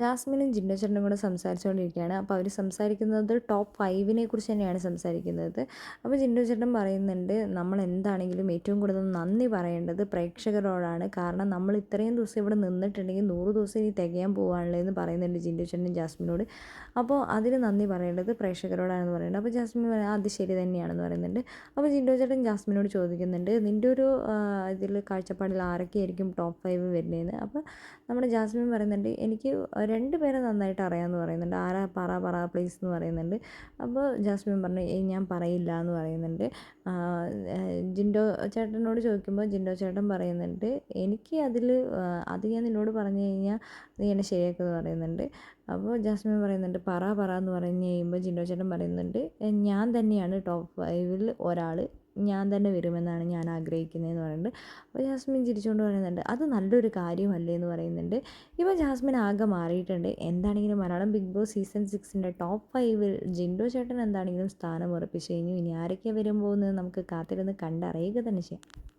ജാസ്മിനും ജിൻഡോ ചേട്ടനും കൂടെ സംസാരിച്ചുകൊണ്ടിരിക്കുകയാണ്. അപ്പോൾ അവർ സംസാരിക്കുന്നത് ടോപ്പ് ഫൈവിനെ കുറിച്ച് തന്നെയാണ് സംസാരിക്കുന്നത്. അപ്പോൾ ജിൻഡോ ചേട്ടൻ പറയുന്നുണ്ട് നമ്മൾ എന്താണെങ്കിലും ഏറ്റവും കൂടുതൽ നന്ദി പറയേണ്ടത് പ്രേക്ഷകരോടാണ്. കാരണം നമ്മൾ ഇത്രയും ദിവസം ഇവിടെ നിന്നിട്ടുണ്ടെങ്കിൽ നൂറ് ദിവസം ഇനി തികയാൻ പോകാനുള്ളത് എന്ന് പറയുന്നുണ്ട് ജിൻഡോ ചേട്ടനും ജാസ്മിനോട്. അപ്പോൾ അതിന് നന്ദി പറയേണ്ടത് പ്രേക്ഷകരോടാണെന്ന് പറയുന്നത് അപ്പോൾ ജാസ്മിൻ അത് ശരി തന്നെയാണെന്ന് പറയുന്നുണ്ട്. അപ്പോൾ ജിൻഡോ ചേട്ടൻ ജാസ്മിനോട് ചോദിക്കുന്നുണ്ട് നിന്റെ ഒരു ഇതിൽ കാഴ്ചപ്പാടിൽ ആരൊക്കെയായിരിക്കും ടോപ്പ് ഫൈവ് വരുന്നതെന്ന് അപ്പോൾ നമ്മുടെ ജാസ്മിൻ പറയുന്നുണ്ട് എനിക്ക് രണ്ട് പേരെ നന്നായിട്ട് അറിയാമെന്ന് പറയുന്നുണ്ട്. ആരാ പറ പറ പ്ലീസ് എന്ന് പറയുന്നുണ്ട്. അപ്പോൾ ജാസ്മിൻ പറഞ്ഞു ഞാൻ പറയില്ല എന്ന് പറയുന്നുണ്ട്. ജിൻഡോ ചേട്ടനോട് ചോദിക്കുമ്പോൾ ജിൻഡോ ചേട്ടൻ പറയുന്നുണ്ട് എനിക്ക് അതിൽ അത് ഞാൻ നിന്നോട് പറഞ്ഞു കഴിഞ്ഞാൽ നീ എന്നെ ശരിയാക്കുമെന്ന് പറയുന്നുണ്ട്. അപ്പോൾ ജാസ്മിൻ പറയുന്നുണ്ട് പറ പറ എന്ന് പറഞ്ഞു കഴിയുമ്പോൾ ജിൻഡോ ചേട്ടൻ പറയുന്നുണ്ട് ഞാൻ തന്നെയാണ് ടോപ്പ് ഫൈവിൽ ഒരാൾ ഞാൻ തന്നെ വരുമെന്നാണ് ഞാൻ ആഗ്രഹിക്കുന്നത് എന്ന് പറയുന്നുണ്ട്. അപ്പോൾ ജാസ്മിൻ ചിരിച്ചുകൊണ്ട് പറയുന്നുണ്ട് അത് നല്ലൊരു കാര്യമല്ലേ? എന്ന് പറയുന്നുണ്ട്. ഇപ്പോൾ ജാസ്മിൻ ആകെ മാറിയിട്ടുണ്ട്. എന്താണെങ്കിലും മലയാളം ബിഗ് ബോസ് സീസൺ സിക്സിന്റെ ടോപ്പ് ഫൈവിൽ ജിൻഡോ ചേട്ടൻ എന്താണെങ്കിലും സ്ഥാനം ഉറപ്പിച്ചു കഴിഞ്ഞു. ഇനി ആരൊക്കെ വരും പോകുന്നത് നമുക്ക് കാത്തിരുന്ന് കണ്ടറിയുക തന്നെ ചെയ്യാം.